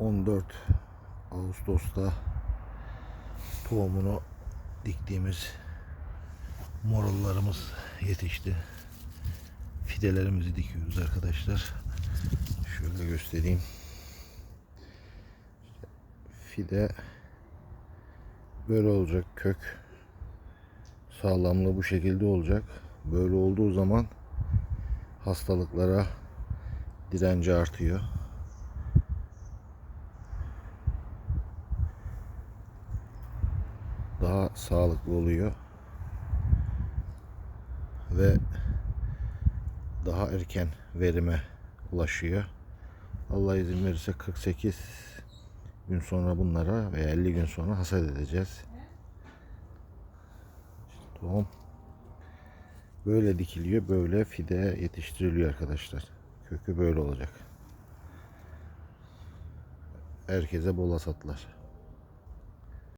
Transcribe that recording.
14 Ağustos'ta tohumunu diktiğimiz morullarımız yetişti. Fidelerimizi dikiyoruz arkadaşlar. Şöyle göstereyim. Fide böyle olacak kök sağlamlığı bu şekilde olacak. Böyle olduğu zaman hastalıklara direnci artıyor. Daha sağlıklı oluyor. Ve daha erken verime ulaşıyor. Allah izin verirse 48 gün sonra bunlara veya 50 gün sonra hasat edeceğiz. Tohum böyle dikiliyor, böyle fide yetiştiriliyor arkadaşlar. Kökü böyle olacak. Herkese bol hasatlar.